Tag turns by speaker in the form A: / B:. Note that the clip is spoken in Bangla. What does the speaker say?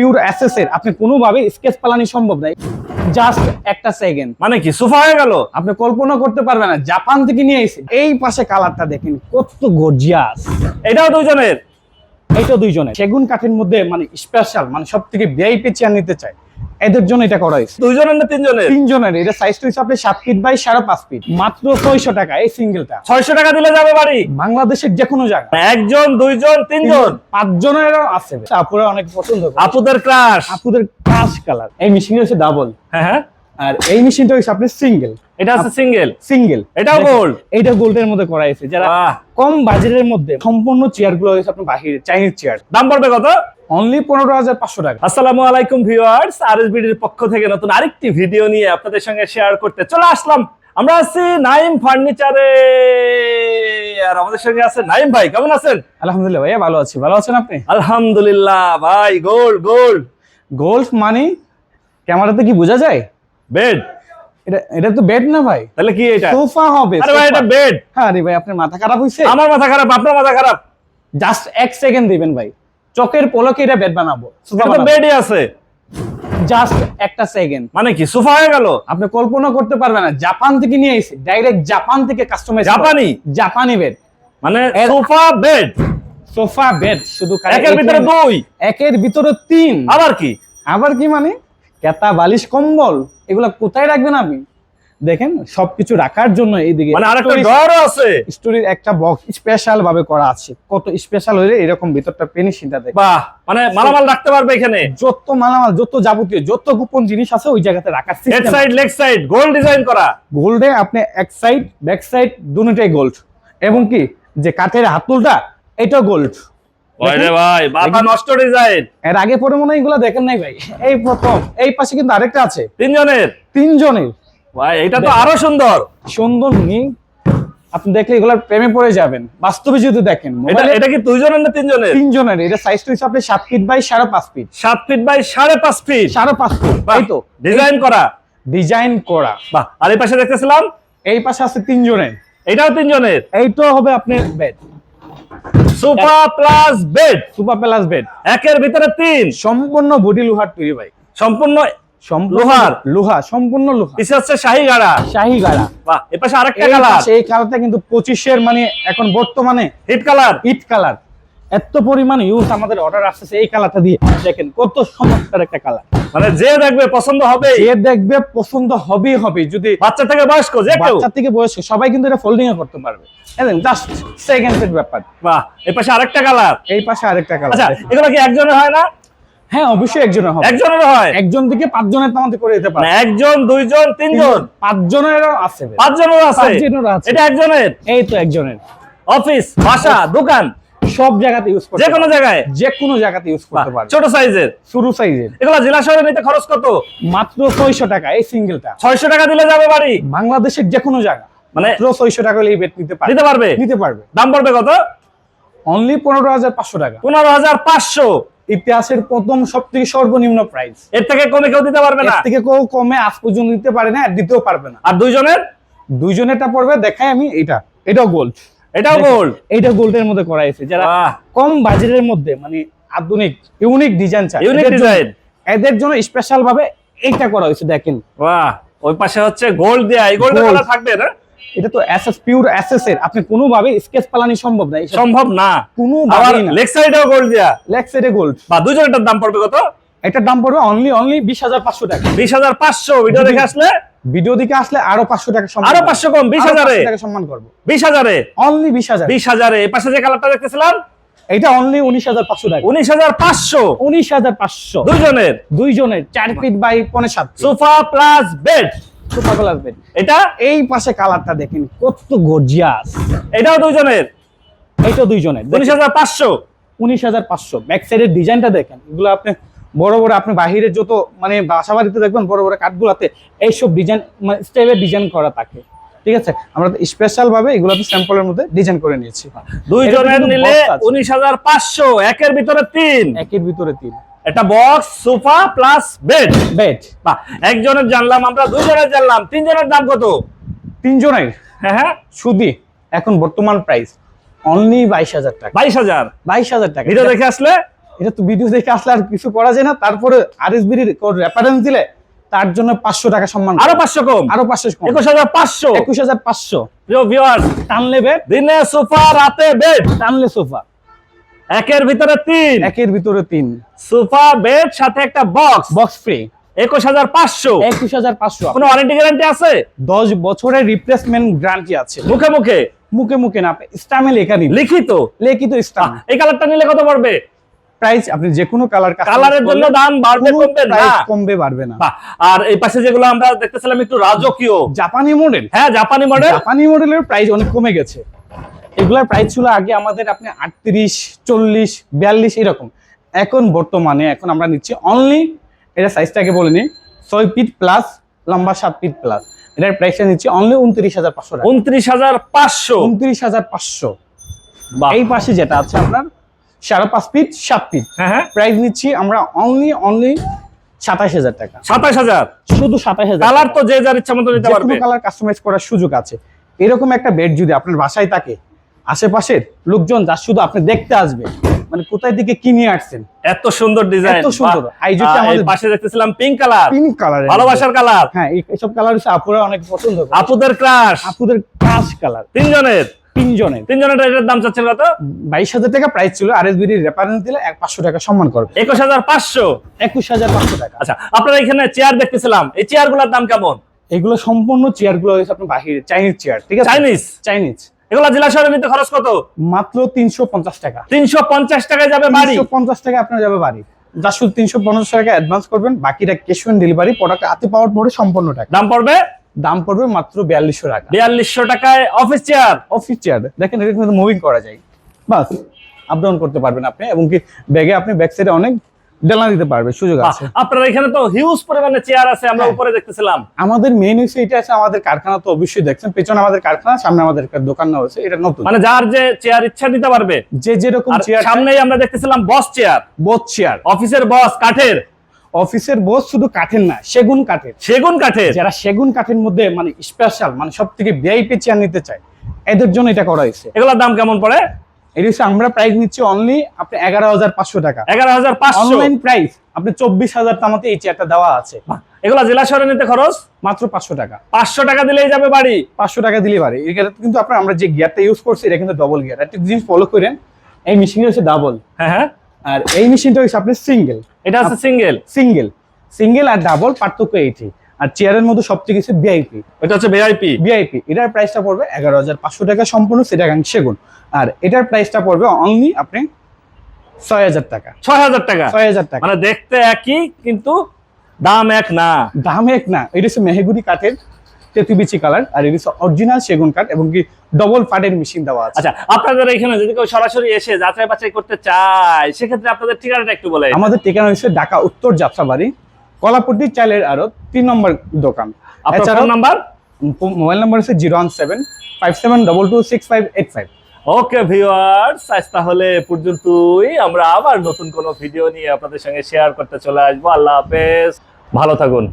A: পিওর অ্যাসেস এর আপনি কোনোভাবে স্কেচ পালানি সম্ভব নাই জাস্ট একটা সেকেন্ড
B: মানে কি সোফা হয়ে গেল?
A: আপনি কল্পনা করতে পারবেন না জাপান থেকে নিয়ে এসে। এই পাশে কালারটা দেখেন কত গর্জিয়াস
B: এটাও দুজনের
A: এটা দুইজনের। সেগুন কাঠের মধ্যে মানে স্পেশাল মানে সব থেকে ভিআইপি চেয়ার নিতে চায়। এদের জন্য এটা করা হয়েছে।
B: দুইজনের না তিনজনের?
A: তিনজনের এটা সাইজটা হচ্ছে আপনি সাত ফিট বাই সাড়ে পাঁচ ফিট মাত্র ছয়শো টাকা এই সিঙ্গেলটা
B: ছয়শো টাকা দিলে যাবে বাড়ি?
A: বাংলাদেশের যে কোনো জায়গা
B: একজন দুইজন তিনজন?
A: পাঁচজনেরও আছে। আপুরা অনেক পছন্দ
B: আপুদের ক্রাশ
A: আপুদের কাশ কালার এই মেশিন হচ্ছে ডাবল
B: হ্যাঁ হ্যাঁ।
A: আর এই মেশিনটা হচ্ছে আপনি সিঙ্গেল
B: এটা আছে সিঙ্গেল
A: সিঙ্গেল
B: এটাও gold?
A: এইটা গোল্ডের মধ্যে করা হয়েছে। যারা। কম বাজেটের মধ্যে সম্পূর্ণ চেয়ারগুলো হয়েছে আপনার বাহিরে চাইনিজ চেয়ার
B: দাম পড়বে কত?
A: অনলি পনেরো হাজার পাঁচশো টাকা।
B: আসসালামু আলাইকুম ভিউয়ার্স আরএসবিডির পক্ষ থেকে নতুন আরেকটি ভিডিও নিয়ে আপনাদের সঙ্গে শেয়ার করতে চলে আসলাম। আমরা আছি নাইম ফার্নিচারে আর আমাদের সঙ্গে আছে নাইম ভাই কেমন আছেন?
A: আলহামদুলিল্লাহ ভাইয়া ভালো আছি। ভালো আছেন আপনি?
B: আলহামদুলিল্লাহ ভাই গোল্ড গোল্ড
A: গোল্ড মানি? ক্যামেরাতে কি বোঝা যায়?
B: বেড
A: এটা এটা তো বেড না ভাই?
B: তাহলে কি এটা?
A: সোফা হবে
B: আরে ভাই এটা বেড
A: হ্যাঁ রে ভাই আপনার মাথা খারাপ হয়েছে
B: আমার মাথা খারাপ আপনার মাথা খারাপ।
A: জাস্ট এক সেকেন্ড দিবেন ভাই। চোখের পলকে এটা বেড বানাবো।
B: বেডই আছে।
A: জাস্ট একটা সেকেন্ড
B: মানে কি সোফা হয়ে গেল?
A: আপনি কল্পনা করতে পারবেন না জাপান থেকে নিয়ে এসে ডাইরেক্ট জাপান থেকে কাস্টমাইজ
B: জাপানি?
A: জাপানি বেড
B: মানে সোফা বেড
A: সোফা বেড শুধু
B: একের ভিতরে দুই?
A: একের ভিতরে তিন।
B: আবার কি?
A: আবার কি মানে? কেতা বালিশ কম্বল এগুলা কোথায় রাখবেন আপনি? দেখেন সবকিছু রাখার জন্য এইদিকে
B: মানে আরেকটা ঘরও আছে।
A: স্টোরির একটা বক্স স্পেশাল ভাবে করা আছে। কত স্পেশাল হইলে এরকম ভিতরটা ফিনিশিংটা দেখে
B: বাহ মানে মালামাল রাখতে পারবে এখানে।
A: যত মালামাল যত যাবতীয় যত গোপন জিনিস আছে ওই জায়গাতে রাখার
B: head
A: system
B: side leg side gold design করা।
A: গোল্ডে আপনি এক সাইড ব্যাক সাইড দুটোটাই গোল্ড এবং কি যে কাঠের হাতুলটা এটাও গোল্ড
B: ভাই বাবা নষ্ট ডিজাইন
A: এর আগে পরে মনে হয় এগুলো দেখেন নাই ভাই। এই প্রথম এই পাশে কিন্তু আরেকটা আছে।
B: তিনজনের?
A: তিনজনের।
B: ভাই এটা তো আরও সুন্দর।
A: সুন্দর নি? আপনি দেখলে এগুলোর প্রেমে পড়ে যাবেন। বাস্তবে যদি দেখেন
B: এটা এটা কি দুইজনের না তিনজনের?
A: তিনজনের। এটা সাইজটা হচ্ছে আপনি সাত ফিট বাই সাড়ে পাঁচ ফিট
B: সাত ফিট বাই সাড়ে পাঁচ ফিট
A: সাড়ে পাঁচ ফিট তাই তো।
B: ডিজাইন করা।
A: ডিজাইন করা।
B: বাহ আর এই পাশে দেখতেছিলাম?
A: এই পাশে আছে তিনজনের।
B: এটাও তিনজনের?
A: এইটা হবে আপনার bed
B: sofa plus bed
A: super plus bed
B: একের ভিতরে তিন।
A: সম্পূর্ণ বডি লোহার তৈরি ভাই।
B: সম্পূর্ণ লোহার?
A: লোহা সম্পূর্ণ লোহা।
B: পিছে হচ্ছে শাহী গাড়া।
A: শাহী গাড়া।
B: বাহ এ আরেকটা কালার
A: পাশে কালারটা কিন্তু পঁচিশের মানে এখন বর্তমানে
B: হিট কালার
A: ইট কালার এত পরিমাণ ইউজ আমাদের অর্ডার আসছে এই কালারটা দিয়ে। দেখেন কত চমৎকার একটা কালার
B: মানে যে দেখবে পছন্দ হবে
A: যে দেখবে পছন্দ হবেই হবে। যদি
B: বাচ্চা থেকে বয়স্ক যে কেউ।
A: বাচ্চা থেকে বয়স্ক সবাই কিন্তু এটা ফোল্ডিং এ করতে পারবে। জাস্ট সেকেন্ডের ব্যাপার।
B: বাহ এ পাশে আরেকটা কালার
A: এই পাশে আরেকটা কালার
B: আচ্ছা এগুলো কি একজনের হয় না?
A: হ্যাঁ অবশ্যই একজনের হবে।
B: একজনের হয়।
A: একজন থেকে পাঁচজনের তো আমাদের করে দিতে পারে।
B: একজন দুইজন তিনজন।
A: পাঁচজনেরও আছে
B: আছে।
A: পাঁচজনেরও আছে।
B: এটা একজনের?
A: এই তো একজনের।
B: অফিস বাসা দোকান?
A: সব জায়গাতে ইউজ করতে
B: যে কোনো জায়গায়?
A: যে কোনো জায়গাতে ইউজ করতে পারবে
B: ছোট সাইজের?
A: শুরু সাইজের।
B: এগুলো জেলা শহরে নিতে খরচ কত?
A: মাত্র ছয়শো টাকা এই সিঙ্গেলটা
B: ছয়শো টাকা দিলে যাবে বাড়ি?
A: বাংলাদেশের যে কোনো জায়গা।
B: মানে
A: মাত্র ছয়শো টাকা হলে এই বেড নিতে পারবে।
B: নিতে পারবে?
A: নিতে পারবে।
B: দাম পড়বে কত?
A: অনলি পনেরো হাজার পাঁচশো টাকা।
B: পনেরো হাজার পাঁচশো।
A: ইতিহাসের প্রথম সব থেকে সর্বনিম্ন প্রাইস
B: এর থেকে কমে কেউ দিতে পারবে
A: এর
B: না
A: থেকে কেউ কমে আজ পর্যন্ত দিতে পারে না আর দিতেও পারবে না।
B: আর দুইজনের?
A: দুইজনেরটা পড়বে দেখাই আমি এটা এটাও গোল্ড
B: এটাও গোল্ড
A: এইটা গোল্ডের মধ্যে করা হয়েছে। যারা কম বাজেটের মধ্যে মানে আধুনিক ইউনিক ডিজাইন চায়
B: ইউনিক
A: এদের জন্য-
B: ডিজাইন
A: এদের জন্য স্পেশাল ভাবে এইটা করা হয়েছে দেখেন।
B: বাহ। ওই পাশে হচ্ছে গোল্ড দেয়া। এই গোল্ড
A: Gold।
B: কালার থাকবে না?
A: এটা তো এসএস পিওর এসএস এর। আপনি কোনোভাবে স্কেচ পালানি সম্ভব না।
B: সম্ভব না।
A: কোনো
B: আবার লেগ সাইডেও গোল্ড দেয়া।
A: লেগ সাইডে গোল্ড
B: বা দুজনেরটার দাম পড়বে কত?
A: এটার দাম পড়বে অনলি অনলি বিশ হাজার পাঁচশো টাকা।
B: বিশ হাজার পাঁচশো ভিডিও দেখে আসলে?
A: ভিডিও দিকে আসলে আরও পাঁচশো টাকা সম্মান আরও
B: 500 কম, 20
A: আরও
B: হাজারে।
A: 500 টাকা সম্মান করব।
B: বিশ হাজারে?
A: অনলি বিশ হাজার।
B: বিশ হাজারে। এ পাশে যে কালারটা দেখতেছিলাম?
A: এটা অনলি উনিশ হাজার পাঁচশো টাকা।
B: উনিশ হাজার পাঁচশো।
A: উনিশ হাজার পাঁচশো।
B: দুইজনের?
A: দুইজনের চার ফিট বাই পনেরো সাত
B: sofa plus bed
A: super colour bed
B: এটা
A: এই পাশে কালারটা দেখেন কত গর্জিয়াস
B: এটাও দুইজনের?
A: এইটা দুইজনের
B: উনিশ হাজার পাঁচশো।
A: উনিশ হাজার পাঁচশো। ব্যাক সাইডের ডিজাইনটা দেখেন এগুলো আপনি বড় বড় আপনি বাহিরে যত মানে বাসা বাড়িতে দেখবেন বড় বড় কাঠগুলাতে এইসব ডিজাইন মানে স্টাইলের ডিজাইন করা থাকে। ঠিক আছে? আমরা স্পেশাল ভাবে এগুলো স্যাম্পলের মধ্যে ডিজাইন করে নিয়েছি।
B: দুইজনের নিলে উনিশ হাজার পাঁচশো একের ভিতরে তিন।
A: একের ভিতরে তিন।
B: একটা box sofa plus bed
A: bed
B: বা একজনের জানলাম আমরা দুইজনের জানলাম তিনজনের দাম কত?
A: তিনজনের?
B: হ্যাঁ হ্যাঁ।
A: সুদি এখন বর্তমান প্রাইস অনলি বাইশ হাজার টাকা।
B: বাইশ হাজার?
A: বাইশ হাজার টাকা।
B: ভিডিও দেখে আসলে?
A: এটা তো ভিডিও দেখে আসলে আর কিছু করা যায় না। তারপরে আরএসবির রেফারেন্স দিলে তার জন্য পাঁচশো টাকা সম্মান
B: আরও পাঁচশো কম?
A: আরও পাঁচশো
B: একুশ হাজার পাঁচশো।
A: একুশ হাজার পাঁচশো। টানলে বেড
B: দিনে সোফা রাতে বেড
A: টানলে সোফা
B: একের ভিতরে তিন।
A: একের ভিতরে তিন।
B: সোফা বেড সাথে একটা বক্স।
A: Box free.
B: একুশ হাজার পাঁচশো।
A: একুশ হাজার পাঁচশো।
B: কোনো ওয়ারেন্টি গ্যারান্টি আছে?
A: দশ বছরের রিপ্লেসমেন্ট গ্যারান্টি আছে।
B: মুখে মুখে?
A: মুখে মুখে না স্টামে লেখা নিন
B: লিখিত?
A: লিখিত স্টাম
B: এই কালারটা নিলে কত পড়বে
A: প্রাইস আপনি যে কোনো কালার
B: কালারের জন্য দাম বাড়বে কমবে না।
A: কমবে বাড়বে না।
B: আর এই পাশে যেগুলো আমরা দেখতেছিলাম একটু রাজকীয়।
A: জাপানি মডেল
B: হ্যাঁ জাপানি মডেল
A: জাপানি মডেলের প্রাইস অনেক কমে গেছে। এগুলার প্রাইস ছিল আগে আমাদের আপনি আটত্রিশ চল্লিশ বিয়াল্লিশ এরকম। এখন বর্তমানে এখন আমরা নিচ্ছি অনলি এটা সাইজটাকে বলে নিই ছয় ফিট প্লাস লম্বা সাত ফিট প্লাস এটার প্রাইসটা নিচ্ছি অনলি উনত্রিশ হাজার পাঁচশো টাকা।
B: উনত্রিশ হাজার পাঁচশো?
A: উনত্রিশ হাজার পাঁচশো। এই পাশে যেটা আছে আপনার সাড়ে পাঁচ ফিট সাত ফিট
B: হ্যাঁ হ্যাঁ।
A: প্রাইস নিচ্ছি আমরা অনলি অনলি সাতাশ হাজার টাকা।
B: সাতাশ হাজার?
A: শুধু সাতাশ হাজার
B: কালার তো যে যার ইচ্ছা মতো নিতে পারবে।
A: কালার কাস্টমাইজ করার সুযোগ আছে। এরকম একটা বেড যদি আপনার বাসায় থাকে আশেপাশের লোকজন যা শুধু আপনি দেখতে আসবে। মানে কোথায় থেকে কি নিয়ে আসছেন?
B: এত সুন্দর ডিজাইন
A: এত সুন্দর। এই যেটা আমাদের-
B: পাশে দেখতেছিলাম পিঙ্ক কালার
A: পিঙ্ক কালার
B: ভালোবাসার কালার
A: হ্যাঁ এই- এইসব কালার হচ্ছে আপুরা অনেক পছন্দ করে।
B: আপুদের ক্রাশ
A: আপুদের কাশ কালার
B: তিনজনের?
A: তিনজনের।
B: তিনজনের এটার দাম চাচ্ছেন কত?
A: বাইশ হাজার টাকা প্রাইস ছিল। আর এস রেফারেন্স দিলে এক পাঁচশো টাকা সম্মান করবে।
B: একুশ হাজার পাঁচশো।
A: একুশ হাজার পাঁচশো টাকা।
B: আচ্ছা আপনারা এখানে চেয়ার দেখতেছিলাম। এই চেয়ারগুলোর দাম কেমন?
A: এগুলো সম্পূর্ণ চেয়ারগুলো আপনার বাহিরে চাইনিজ চেয়ার ঠিক আছে?
B: চাইনিজ
A: চাইনিজ
B: এগুলো জেলা শহরে নিতে খরচ কত?
A: মাত্র তিনশো পঞ্চাশ টাকা।
B: তিনশো পঞ্চাশ টাকায় যাবে বাড়ি?
A: পঞ্চাশ টাকা আপনার যাবে বাড়ি। যা শুধু তিনশো পঞ্চাশ টাকা অ্যাডভান্স করবেন বাকিটা ক্যাশ অন ডেলিভারি প্রোডাক্ট হাতে পাওয়ার পরে সম্পূর্ণ টাকা।
B: দাম পড়বে?
A: দাম পড়বে মাত্র বিয়াল্লিশশো টাকা।
B: বিয়াল্লিশশো টাকায় অফিস চেয়ার
A: অফিস চেয়ার দেখেন এটা কিন্তু মুভিং করা যায়। বাস আপ ডাউন করতে পারবেন আপনি এবং কি ব্যাগে আপনি ব্যাক সাইডে অনেক ডেলা দিতে পারবে সুযোগ আছে।
B: আপনার এখানে তো হিউজ পরিমাণে চেয়ার আছে আমরা
A: হ্যাঁ।
B: উপরে দেখতেছিলাম।
A: আমাদের মেইন হচ্ছে এটা আছে আমাদের কারখানা তো অবশ্যই দেখছেন পেছনে আমাদের কারখানা সামনে আমাদের একটা দোকান হয়েছে এটা নতুন।
B: মানে যার যে চেয়ার ইচ্ছা নিতে পারবে।
A: যে যেরকম চেয়ার
B: সামনেই আমরা দেখতেছিলাম বস চেয়ার
A: বোথ চেয়ার
B: অফিসের বস কাঠের।
A: অফিসের বোস শুধু কাঠের না সেগুন কাঠের।
B: সেগুন কাঠের।
A: যারা সেগুন কাঠের মধ্যে মানে স্পেশাল মানে সব থেকে ভিআইপি চেয়ার নিতে চায় এদের জন্য এটা করা হয়েছে।
B: এগুলোর দাম কেমন পড়ে?
A: এটা হচ্ছে আমরা প্রাইস নিচ্ছি অনলি আপনি এগারো হাজার পাঁচশো টাকা।
B: এগারো হাজার পাঁচশো।
A: অনলাইন প্রাইস আপনি চব্বিশ হাজার তামাতে এই চেয়ারটা দেওয়া আছে।
B: এগুলা জেলা শহরে নিতে খরচ?
A: মাত্র পাঁচশো টাকা।
B: পাঁচশো টাকা দিলেই যাবে বাড়ি।
A: পাঁচশো টাকা দিলে পারে এটা কিন্তু আপনার আমরা যে গিয়ারটা ইউজ করছি এটা কিন্তু ডবল গিয়ার একটা জিনিস ফলো করেন এই মেশিনটা হচ্ছে ডাবল
B: হ্যাঁ হ্যাঁ।
A: আর এই মেশিনটা হচ্ছে আপনি সিঙ্গেল
B: এটা হচ্ছে সিঙ্গেল
A: সিঙ্গেল সিঙ্গেল আর ডাবল পার্থক্য এইটি আর চেয়ারের মধ্যে সবচেয়ে কিছু ভিআইপি
B: এটা হচ্ছে ভিআইপি
A: ভিআইপি এটার প্রাইসটা পড়বে এগারো হাজার পাঁচশো টাকা সম্পূর্ণ সেটা সেগুন। আর এটার প্রাইসটা পড়বে অনলি আপনি ছয় হাজার টাকা।
B: ছয় হাজার টাকা।
A: ছয় হাজার টাকা।
B: মানে দেখতে একই কিন্তু দাম এক না।
A: দাম এক না এটা হচ্ছে মেহেগুড়ি কাঠের তেতুবিচি কালার আর এটা হচ্ছে অরিজিনাল সেগুন কাঠ এবং কি ডবল পার্টের মেশিন দেওয়া আছে।
B: আচ্ছা আপনাদের এখানে যদি কেউ সরাসরি এসে যাচাই বাছাই করতে চায় সেক্ষেত্রে আপনাদের ঠিকানাটা একটু বলে
A: আমাদের ঠিকানা হচ্ছে ঢাকা উত্তর যাত্রাবাড়ি কলাপট্টি চাইলের আরও তিন নম্বর দোকান। এছাড়াও
B: নাম্বার?
A: মোবাইল নাম্বার হচ্ছে zero one seven five seven double two six five eight five.
B: Okay viewers আজ তাহলে পর্যন্তই। আমরা আবার নতুন কোনো ভিডিও নিয়ে আপনাদের সঙ্গে শেয়ার করতে চলে আসব। আল্লাহ হাফেজ। ভালো থাকুন।